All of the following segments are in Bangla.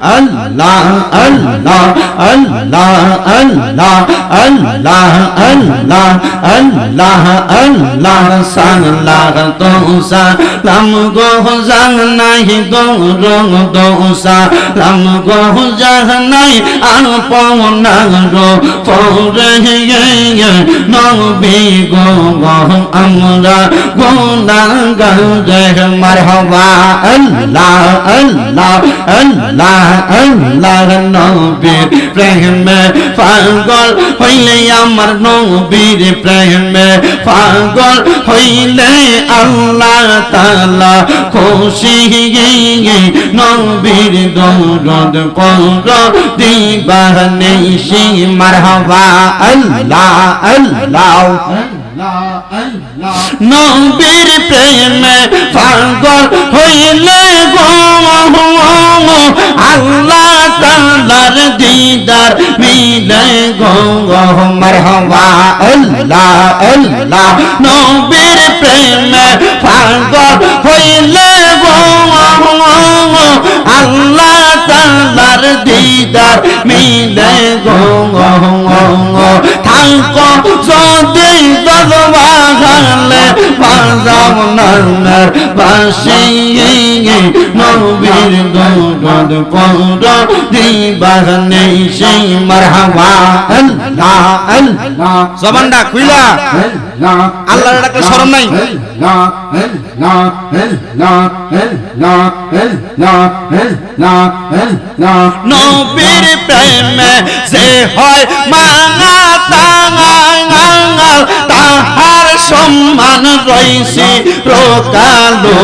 আল্লাহ আল্লাহ আল্লাহ আল্লাহ আল্লাহ আল্লাহ আল্লাহ আল্লাহ, সাল্লাহ তো সালাম গো জানাই গো রং দো সালাম গো জানাই আর পওনা রো পরে নবী গো আমরা গুনাগার মারহাবা, আল্লাহ আল্লাহ আল্লাহ আল্লাহ নবীর প্রেমে পাগল হইলে আমার নবীর প্রেমে পাগল হইলে আল্লাহ তালা খুশি নবীর দৌরদ পর দিবাহ নেশি মারহাবা আল্লাহ আল্লাহ। নবীর প্রেমে পাগল হইলে গো দিদার মিলে গো মারহাবা আল্লাহ আল্লাহ। নবীর প্রেমে পাগল হইলে গো, আল্লাহ তালার দিদার মিলে গো থাকো যদি দরবাগালে বাজাম নার বাসি নবীর দৌড় পৌর দিবার নেই সেই মারহাবা। আল্লাহ আল্লাহ, জবানটা খুইলা। আল্লাহর ডাকে শরম নাই। নবীর প্রেমে যে হয় তাঙাল তাহার রহমান রইসি প্রকালো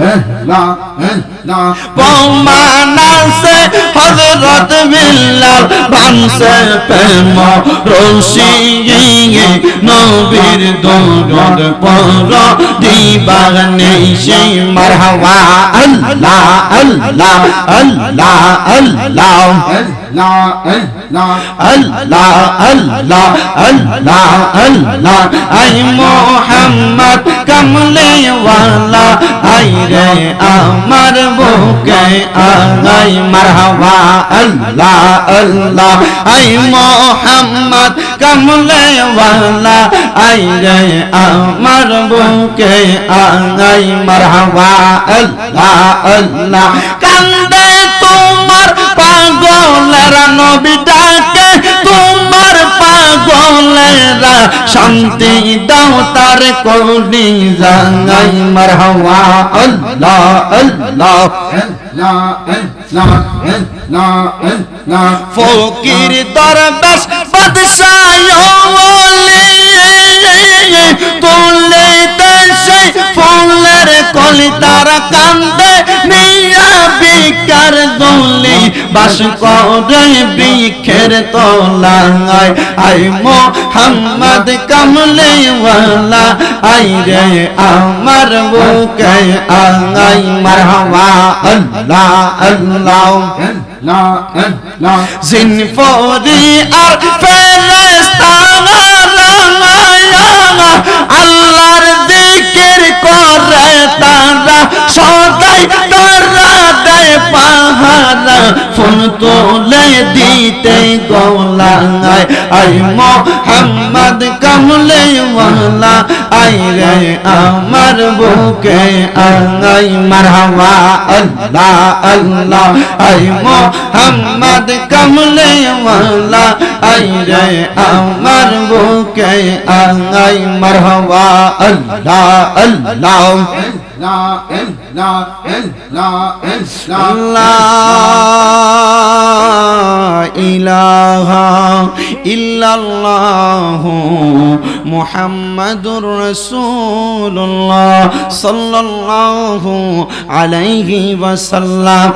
হ্যাঁ, না হ্যাঁ, না। পৌমান আছে হজরত বিল্লাল বানসে প্রেম রশি নবীর দৌড় পর দিবার সেই মারহাবা আল্লাহ আল্লাহ আল্লাহ আল্লাহ আল্লাহ আল্লাহ আল্লাহ আল্লাহ আই মোহাম্মদ কমলে ওয়ালা আমার বুকে আই মারহাবা, আল্লাহ আল্লাহ। আই মোহাম্মদ, কমলে ওয়ালা। আই রে, আমার বুকে আই মারহাবা, আল্লাহ আল্লাহ। কান্দে তোমার পাগলেরা নবী তোমার পাগলেরা শান্তি দাও তার কলি জাঙ্গাই। মারহাবা, আল্লাহ আল্লাহ, ফকির দরবেশ বাদশাহ তুলে দেশে ফুলের কলি তারা কান্দে। বাস করে বিখের তলায়, আই মোহাম্মদ কমলে ওয়ালা আই রে আমার বুকে আই মারহাবা আল্লাহ আল্লাহ জিনফরি আর ফেরেস্তানা ফোন তোলে দিতে গোলাঙায় আই মোহাম্মদ কমলে ওয়ালা, আই রে আমার বুকে আই মারহাবা আল্লাহ আল্লাহ। আই মোহাম্মদ কমলে ওয়ালা আইরে আমার বুকে আঙাই মারহাবা আল্লাহ আল্লাহ لا إله إلا الله محمد رسول الله صلى الله عليه وسلم.